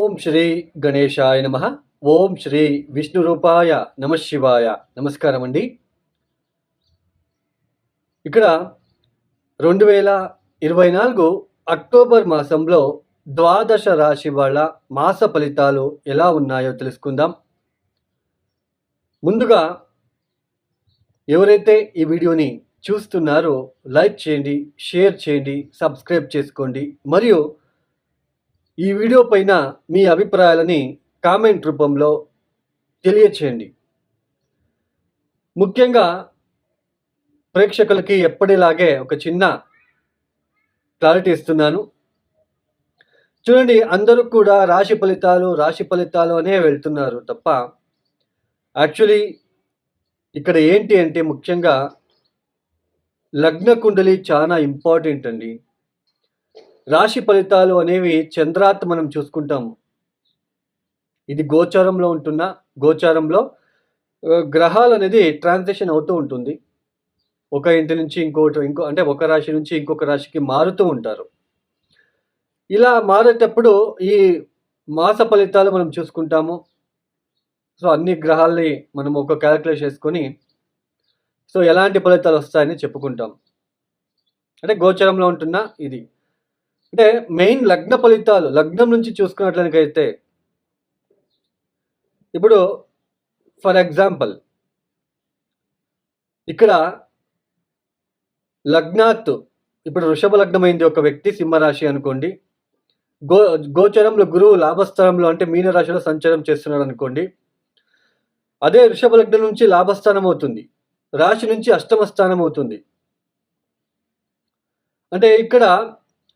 ఓం శ్రీ గణేశాయ నమ. ఓం శ్రీ విష్ణు రూపాయ నమశివాయ నమస్కారం అండి ఇక్కడ రెండు వేల ఇరవై నాలుగు అక్టోబర్ మాసంలో ద్వాదశ రాశి వాళ్ళ మాస ఫలితాలు ఎలా ఉన్నాయో తెలుసుకుందాం. ముందుగా ఎవరైతే ఈ వీడియోని చూస్తున్నారో లైక్ చేయండి షేర్ చేయండి సబ్స్క్రైబ్ చేసుకోండి. మరియు ఈ వీడియో పైన మీ అభిప్రాయాలని కామెంట్ రూపంలో తెలియచేయండి. ముఖ్యంగా ప్రేక్షకులకి ఎప్పటిలాగే ఒక చిన్న క్లారిటీ ఇస్తున్నాను. చూడండి అందరూ కూడా రాశి ఫలితాలు రాశి ఫలితాలు అనే వెళ్తున్నారు తప్ప యాక్చువల్లీ ఇక్కడ ఏంటి అంటే ముఖ్యంగా లగ్న కుండలి చాలా ఇంపార్టెంట్ అండి. రాశి ఫలితాలు అనేవి చంద్రాత్ మనం చూసుకుంటాము. ఇది గోచారంలో ఉంటున్న గోచారంలో గ్రహాలు అనేది ట్రాన్సాక్షన్ అవుతూ ఉంటుంది. ఒక ఇంటి నుంచి ఇంకోటి ఇంకో అంటే ఒక రాశి నుంచి ఇంకొక రాశికి మారుతూ ఉంటారు. ఇలా మారేటప్పుడు ఈ మాస ఫలితాలు మనం చూసుకుంటాము. సో అన్ని గ్రహాల్ని మనం ఒక క్యాలిక్యులేట్ చేసుకొని సో ఎలాంటి ఫలితాలు వస్తాయని చెప్పుకుంటాం. అంటే గోచరంలో ఉంటున్న ఇది. అంటే మెయిన్ లగ్న ఫలితాలు లగ్నం నుంచి చూసుకున్నట్లయితే ఇప్పుడు ఫర్ ఎగ్జాంపుల్ ఇక్కడ లగ్నాత్ ఇప్పుడు వృషభ లగ్నమైంది ఒక వ్యక్తి సింహరాశి అనుకోండి. గో గోచరంలో గురువు లాభస్థానంలో అంటే మీనరాశిలో సంచారం చేస్తున్నాడు అనుకోండి. అదే వృషభ లగ్నం నుంచి లాభస్థానం అవుతుంది. రాశి నుంచి అష్టమ స్థానం అవుతుంది. అంటే ఇక్కడ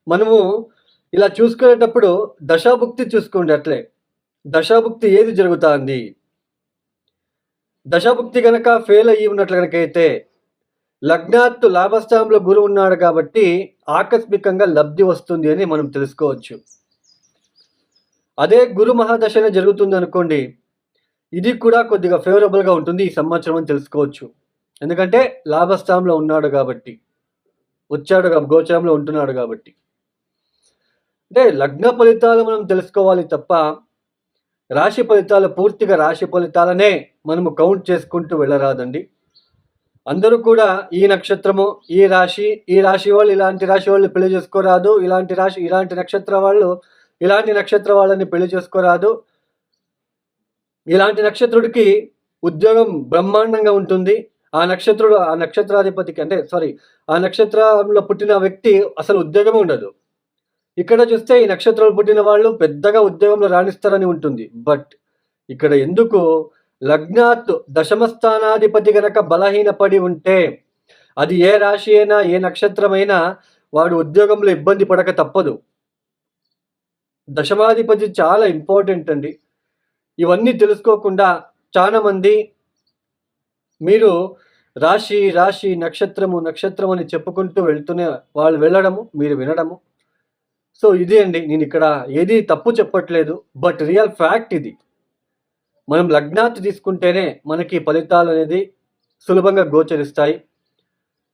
మనము ఇలా చూసుకునేటప్పుడు దశాభుక్తి చూసుకోండి అట్లే. దశాభుక్తి ఏది జరుగుతుంది? దశాభుక్తి కనుక ఫెయిల్ అయ్యి ఉన్నట్లు కనుకైతే అయితే లగ్నాత్తు లాభస్థానంలో గురువు ఉన్నాడు కాబట్టి ఆకస్మికంగా లబ్ధి వస్తుంది అని మనం తెలుసుకోవచ్చు. అదే గురు మహాదశనే జరుగుతుంది అనుకోండి. ఇది కూడా కొద్దిగా ఫేవరబుల్గా ఉంటుంది ఈ సంవత్సరం అని తెలుసుకోవచ్చు. ఎందుకంటే లాభస్థానంలో ఉన్నాడు కాబట్టి వచ్చాడు గోచరంలో ఉంటున్నాడు కాబట్టి. అంటే లగ్న ఫలితాలు మనం తెలుసుకోవాలి తప్ప రాశి ఫలితాలు పూర్తిగా రాశి ఫలితాలనే మనము కౌంట్ చేసుకుంటూ వెళ్ళరాదండి. అందరూ కూడా ఈ నక్షత్రము ఈ రాశి ఈ రాశి వాళ్ళు ఇలాంటి రాశి వాళ్ళు పెళ్ళి చేసుకోరాదు ఇలాంటి రాశి ఇలాంటి నక్షత్ర వాళ్ళు ఇలాంటి నక్షత్ర వాళ్ళని పెళ్ళి చేసుకోరాదు. ఇలాంటి నక్షత్రుడికి ఉద్యోగం బ్రహ్మాండంగా ఉంటుంది. ఆ నక్షత్రుడు ఆ నక్షత్రాధిపతికి అంటే సారీ ఆ నక్షత్రంలో పుట్టిన వ్యక్తి అసలు ఉద్యోగమే ఉండదు. ఇక్కడ చూస్తే ఈ నక్షత్రాలు పుట్టిన వాళ్ళు పెద్దగా ఉద్యోగంలో రాణిస్తారని ఉంటుంది. బట్ ఇక్కడ ఎందుకు? లగ్నాత్ దశమస్థానాధిపతి గనక బలహీనపడి ఉంటే అది ఏ రాశి అయినా ఏ నక్షత్రమైనా వాడు ఉద్యోగంలో ఇబ్బంది పడక తప్పదు. దశమాధిపతి చాలా ఇంపార్టెంట్ అండి. ఇవన్నీ తెలుసుకోకుండా చాలా మంది మీరు రాశి రాశి నక్షత్రము నక్షత్రం అని చెప్పుకుంటూ వెళ్తూనే వాళ్ళు వెళ్ళడము మీరు వినడము సో ఇది అండి నేను ఇక్కడ ఏది తప్పు చెప్పట్లేదు బట్ రియల్ ఫ్యాక్ట్ ఇది. మనం లగ్నాత్ తీసుకుంటేనే మనకి ఫలితాలు అనేది సులభంగా గోచరిస్తాయి.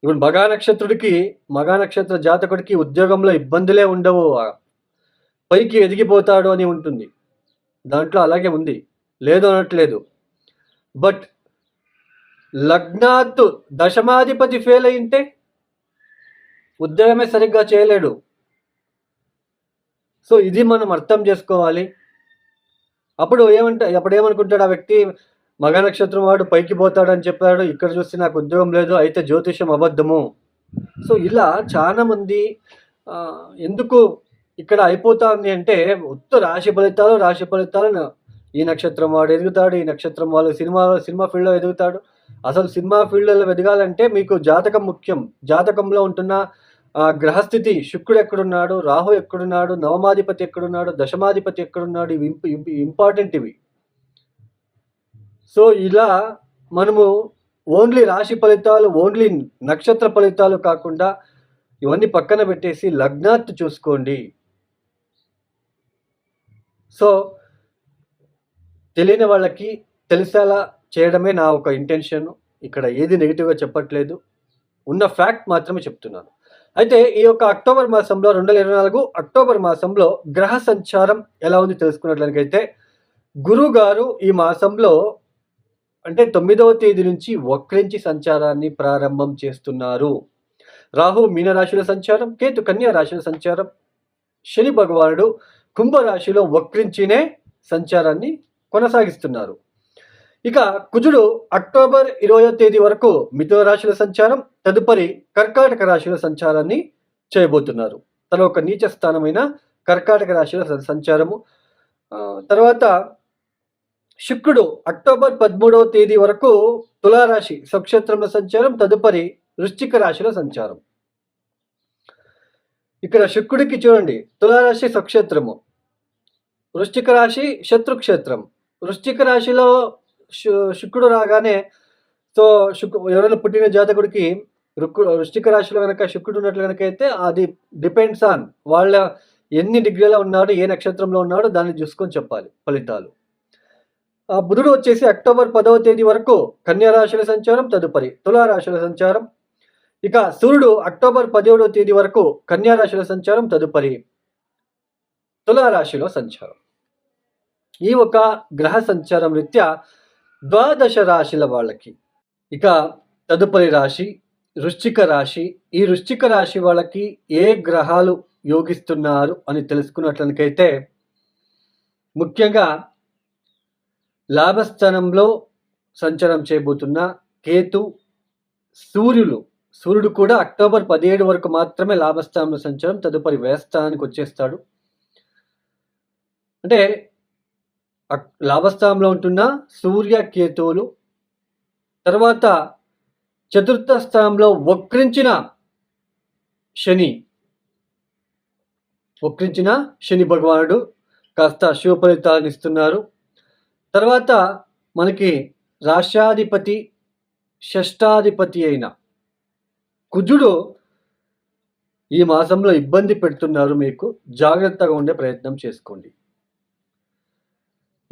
ఇప్పుడు మగా నక్షత్రుడికి మగా నక్షత్ర జాతకుడికి ఉద్యోగంలో ఇబ్బందులే ఉండవు. పైకి ఎదిగిపోతాడు అని ఉంటుంది. దాంట్లో అలాగే ఉంది. లేదు అనట్లేదు. బట్ లగ్నాత్ దశమాధిపతి ఫెయిల్ అయింటే ఉద్యోగమే సరిగ్గా చేయలేడు. సో ఇది మనం అర్థం చేసుకోవాలి. అప్పుడు ఏమంటే అప్పుడు ఏమనుకుంటాడు ఆ వ్యక్తి? మగ నక్షత్రం వాడు పైకి పోతాడని చెప్పాడు. ఇక్కడ చూస్తే నాకు ఉద్యోగం లేదు. అయితే జ్యోతిషం అబద్ధము. సో ఇలా చాలా మంది ఎందుకు ఇక్కడ అయిపోతుంది అంటే ఉత్త రాశి ఫలితాలు రాశి ఫలితాలు ఈ నక్షత్రం వాడు ఎదుగుతాడు. ఈ నక్షత్రం వాళ్ళు సినిమాలో సినిమా ఫీల్డ్లో ఎదుగుతాడు. అసలు సినిమా ఫీల్డ్లో ఎదగాలంటే మీకు జాతకం ముఖ్యం. జాతకంలో ఉంటున్న ఆ, గ్రహస్థితి శుక్రుడు ఎక్కడున్నాడు రాహు ఎక్కడున్నాడు నవమాధిపతి ఎక్కడున్నాడు దశమాధిపతి ఎక్కడున్నాడు ఇవి ఇంపార్టెంట్ ఇవి. సో ఇలా మనము ఓన్లీ రాశి ఫలితాలు ఓన్లీ నక్షత్ర ఫలితాలు కాకుండా ఇవన్నీ పక్కన పెట్టేసి లగ్నాత్ చూసుకోండి. సో తెలియని వాళ్ళకి తెలిసేలా చేయడమే నా ఒక ఇంటెన్షన్ ఇక్కడ ఏది నెగిటివ్గా చెప్పట్లేదు. ఉన్న ఫ్యాక్ట్ మాత్రమే చెప్తున్నాను. అయితే ఈ యొక్క అక్టోబర్ మాసంలో రెండు వేల ఇరవై నాలుగు అక్టోబర్ మాసంలో గ్రహ సంచారం ఎలా ఉంది తెలుసుకున్నట్లయితే గురువు గారు ఈ మాసంలో అంటే తొమ్మిదవ తేదీ నుంచి వక్రించి సంచారాన్ని ప్రారంభం చేస్తున్నారు. రాహు మీనరాశుల సంచారం కేతు కన్యా రాశుల సంచారం శని భగవానుడు కుంభరాశిలో వక్రించినే సంచారాన్ని కొనసాగిస్తున్నారు. ఇక కుజుడు అక్టోబర్ ఇరవయో తేదీ వరకు మిథున రాశుల సంచారం తదుపరి కర్కాటక రాశుల సంచారాన్ని చేయబోతున్నారు. తన ఒక నీచ స్థానమైన కర్కాటక రాశుల స- సంచారము. తర్వాత శుక్రుడు అక్టోబర్ పదమూడవ తేదీ వరకు తులారాశి స్వక్షేత్రంలో సంచారం తదుపరి వృశ్చిక రాశిలో సంచారం. ఇక్కడ శుక్రుడికి చూడండి తులారాశి స్వక్షేత్రము వృశ్చిక రాశి శత్రుక్షేత్రం. వృశ్చిక రాశిలో శుక్రుడు రాగానే సో శుక్రు ఎవరైనా పుట్టిన జాతకుడికి రుక్కు రాశిలో కనుక శుక్రుడు ఉన్నట్లు కనుక అయితే అది డిపెండ్స్ ఆన్ వాళ్ళ ఎన్ని డిగ్రీలో ఉన్నాడు ఏ నక్షత్రంలో ఉన్నాడో దాన్ని చూసుకొని చెప్పాలి ఫలితాలు. ఆ బుధుడు వచ్చేసి అక్టోబర్ పదవ తేదీ వరకు కన్యా రాశుల సంచారం తదుపరి తులారాశుల సంచారం. ఇక సూర్యుడు అక్టోబర్ పదిహేడవ తేదీ వరకు కన్యా రాశుల సంచారం తదుపరి తులారాశిలో సంచారం. ఈ ఒక గ్రహ సంచారం రీత్యా ద్వాదశ రాశుల వాళ్ళకి. ఇక తదుపరి రాశి వృశ్చిక రాశి. ఈ వృశ్చిక రాశి వాళ్ళకి ఏ గ్రహాలు యోగిస్తున్నారు అని తెలుసుకున్నట్లనికైతే ముఖ్యంగా లాభస్థానంలో సంచారం చేయబోతున్న కేతు సూర్యులు. సూర్యుడు కూడా అక్టోబర్ పదిహేడు వరకు మాత్రమే లాభస్థానంలో సంచారం తదుపరి వ్యయస్థానానికి వచ్చేస్తాడు. అంటే లాభస్థానంలో ఉంటున్న సూర్య కేతువులు తర్వాత చతుర్థ స్థానంలో వక్రించిన శని. వక్రించిన శని భగవానుడు కాస్త శుభ ఫలితాలను ఇస్తున్నారు. తర్వాత మనకి రాష్ట్రాధిపతి షష్టాధిపతి అయిన కుజుడు ఈ మాసంలో ఇబ్బంది పెడుతున్నారు మీకు. జాగ్రత్తగా ఉండే ప్రయత్నం చేసుకోండి.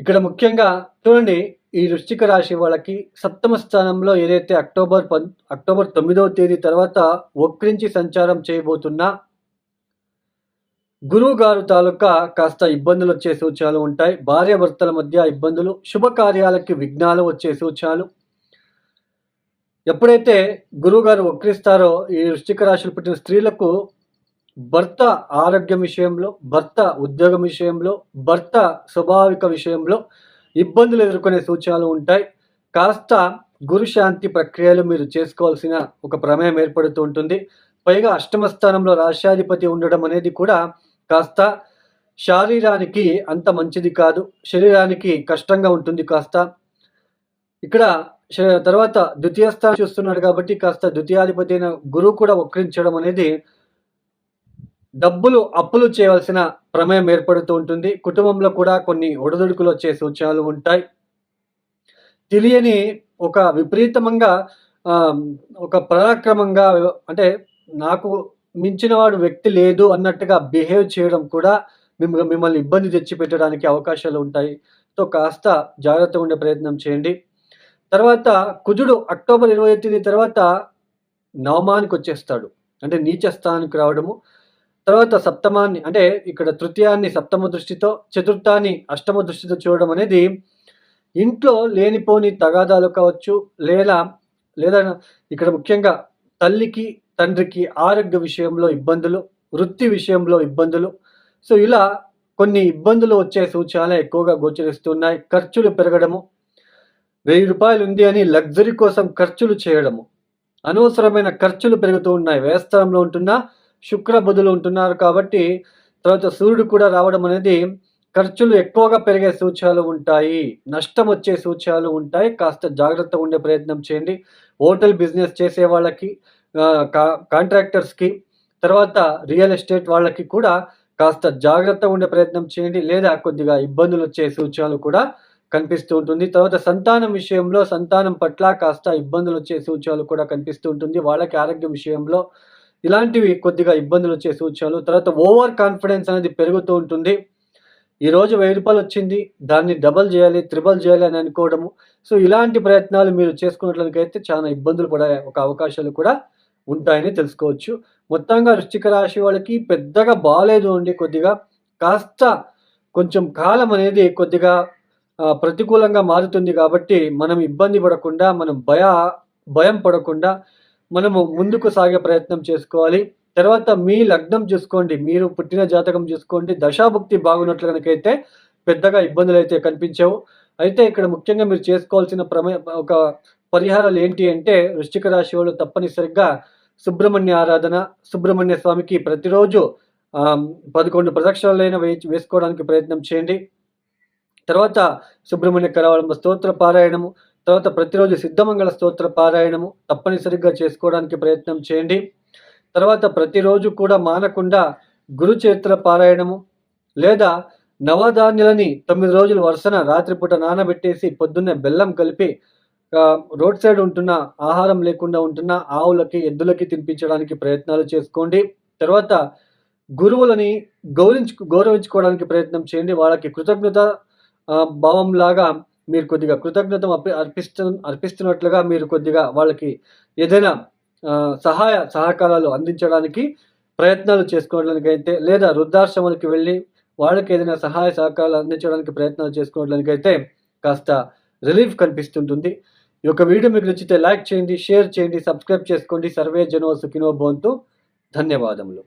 ఇక్కడ ముఖ్యంగా చూడండి ఈ వృశ్చిక రాశి వాళ్ళకి సప్తమ స్థానంలో ఏదైతే అక్టోబర్ పం అక్టోబర్ తొమ్మిదవ తేదీ తర్వాత వక్రించి సంచారం చేయబోతున్నా గురువు గారు తాలూకా కాస్త ఇబ్బందులు వచ్చే సూచనలు ఉంటాయి. భార్యాభర్తల మధ్య ఇబ్బందులు శుభకార్యాలకి విఘ్నాలు వచ్చే సూచనలు. ఎప్పుడైతే గురువుగారు వక్రిస్తారో ఈ వృశ్చిక రాశులు పుట్టిన స్త్రీలకు భర్త ఆరోగ్యం విషయంలో భర్త ఉద్యోగం విషయంలో భర్త స్వాభావిక విషయంలో ఇబ్బందులు ఎదుర్కొనే సూచనలు ఉంటాయి. కాస్త గురు శాంతి ప్రక్రియలు మీరు చేసుకోవాల్సిన ఒక ప్రమేయం ఏర్పడుతూ ఉంటుంది. పైగా అష్టమ స్థానంలో రాష్ట్రాధిపతి ఉండడం అనేది కూడా కాస్త శరీరానికి అంత మంచిది కాదు. శరీరానికి కష్టంగా ఉంటుంది కాస్త. ఇక్కడ తర్వాత ద్వితీయ స్థానం చూస్తున్నాడు కాబట్టి కాస్త ద్వితీయాధిపతి అయిన గురువు కూడా వక్రించడం అనేది డబ్బులు అప్పులు చేయవలసిన ప్రమేయం ఏర్పడుతూ ఉంటుంది. కుటుంబంలో కూడా కొన్ని ఒడిదుడుకులు వచ్చే సూచనలు ఉంటాయి. తెలియని ఒక విపరీతంగా ఒక పరాక్రమంగా అంటే నాకు మించినవాడు వ్యక్తి లేదు అన్నట్టుగా బిహేవ్ చేయడం కూడా మిమ్మ మిమ్మల్ని ఇబ్బంది తెచ్చిపెట్టడానికి అవకాశాలు ఉంటాయి. సో కాస్త జాగ్రత్తగా ఉండే ప్రయత్నం చేయండి. తర్వాత కుజుడు అక్టోబర్ ఇరవై తేదీ తర్వాత నవమానికి వచ్చేస్తాడు. అంటే నీచ స్థానానికి రావడము. తర్వాత సప్తమాన్ని అంటే ఇక్కడ తృతీయాన్ని సప్తమ దృష్టితో చతుర్థాన్ని అష్టమ దృష్టితో చూడడం అనేది ఇంట్లో లేనిపోని తగాదాలు కావచ్చు లేదా లేదా ఇక్కడ ముఖ్యంగా తల్లికి తండ్రికి ఆరోగ్య విషయంలో ఇబ్బందులు వృత్తి విషయంలో ఇబ్బందులు. సో ఇలా కొన్ని ఇబ్బందులు వచ్చే సూచనలు ఎక్కువగా గోచరిస్తున్నాయి. ఖర్చులు పెరగడము వెయ్యి రూపాయలు ఉంది అని లగ్జరీ కోసం ఖర్చులు చేయడము. అనవసరమైన ఖర్చులు పెరుగుతూ ఉన్నాయి. వ్యయస్థలంలో ఉంటున్న శుక్ర బుధులు ఉంటున్నారు కాబట్టి తర్వాత సూర్యుడు కూడా రావడం అనేది ఖర్చులు ఎక్కువగా పెరిగే సూచనలు ఉంటాయి. నష్టం వచ్చే సూచనలు ఉంటాయి. కాస్త జాగ్రత్తగా ఉండే ప్రయత్నం చేయండి. హోటల్ బిజినెస్ చేసే వాళ్ళకి కా- కాంట్రాక్టర్స్కి తర్వాత రియల్ ఎస్టేట్ వాళ్ళకి కూడా కాస్త జాగ్రత్తగా ఉండే ప్రయత్నం చేయండి. లేదా కొద్దిగా ఇబ్బందులు వచ్చే సూచనలు కూడా కనిపిస్తూ ఉంటుంది. తర్వాత సంతానం విషయంలో సంతానం పట్ల కాస్త ఇబ్బందులు వచ్చే సూచనలు కూడా కనిపిస్తూ ఉంటుంది. వాళ్ళకి ఆరోగ్య విషయంలో ఇలాంటివి కొద్దిగా ఇబ్బందులు వచ్చే సూచనలు తర్వాత ఓవర్ కాన్ఫిడెన్స్ అనేది పెరుగుతూ ఉంటుంది. ఈరోజు వెయ్యి రూపాయలు వచ్చింది దాన్ని డబల్ చేయాలి త్రిబల్ చేయాలి అని అనుకోవడము. సో ఇలాంటి ప్రయత్నాలు మీరు చేసుకున్నట్లయితే చాలా ఇబ్బందులు పడే ఒక అవకాశాలు కూడా ఉంటాయని తెలుసుకోవచ్చు. మొత్తంగా వృశ్చిక రాశి వాళ్ళకి పెద్దగా బాగాలేదు అండి కొద్దిగా. కాస్త కొంచెం కాలం అనేది కొద్దిగా ప్రతికూలంగా మారుతుంది కాబట్టి మనం ఇబ్బంది పడకుండా మనం భయ భయం పడకుండా మనము ముందుకు సాగే ప్రయత్నం చేసుకోవాలి. తర్వాత మీ లగ్నం చూసుకోండి. మీరు పుట్టిన జాతకం చూసుకోండి. దశాభుక్తి బాగున్నట్లు కనుకైతే పెద్దగా ఇబ్బందులు అయితే కనిపించవు. అయితే ఇక్కడ ముఖ్యంగా మీరు చేసుకోవాల్సిన ప్రమే ఒక పరిహారాలు ఏంటి అంటే వృశ్చిక రాశి వాళ్ళు తప్పనిసరిగా సుబ్రహ్మణ్య ఆరాధన సుబ్రహ్మణ్య స్వామికి ప్రతిరోజు పదకొండు ప్రదక్షిణలైన వే వేసుకోవడానికి ప్రయత్నం చేయండి. తర్వాత సుబ్రహ్మణ్య కరావళంబ స్తోత్ర పారాయణము తర్వాత ప్రతిరోజు సిద్ధమంగళ స్తోత్ర పారాయణము తప్పనిసరిగా చేసుకోవడానికి ప్రయత్నం చేయండి. తర్వాత ప్రతిరోజు కూడా మానకుండా గురుచేత్ర పారాయణము లేదా నవధాన్యాలని తొమ్మిది రోజులు వరుసన రాత్రిపూట నానబెట్టేసి పొద్దున్నే బెల్లం కలిపి రోడ్ సైడ్ ఉంటున్న ఆహారం లేకుండా ఉంటున్న ఆవులకి ఎద్దులకి తినిపించడానికి ప్రయత్నాలు చేసుకోండి. తర్వాత గురువులని గౌరవించు గౌరవించుకోవడానికి ప్రయత్నం చేయండి. వాళ్ళకి కృతజ్ఞత భావంలాగా మీరు కొద్దిగా కృతజ్ఞత అర్పిస్తు అర్పిస్తున్నట్లుగా మీరు కొద్దిగా వాళ్ళకి ఏదైనా సహాయ సహకారాలు అందించడానికి ప్రయత్నాలు చేసుకోవడానికి అయితే లేదా వృద్ధాశ్రమానికి వెళ్ళి వాళ్ళకి ఏదైనా సహాయ సహకారాలు అందించడానికి ప్రయత్నాలు చేసుకోవడానికైతే కాస్త రిలీఫ్ కనిపిస్తుంటుంది. ఈ యొక్క వీడియో మీకు నచ్చితే లైక్ చేయండి షేర్ చేయండి సబ్స్క్రైబ్ చేసుకోండి. సర్వే జనో సుఖినో భవంతు. ధన్యవాదములు.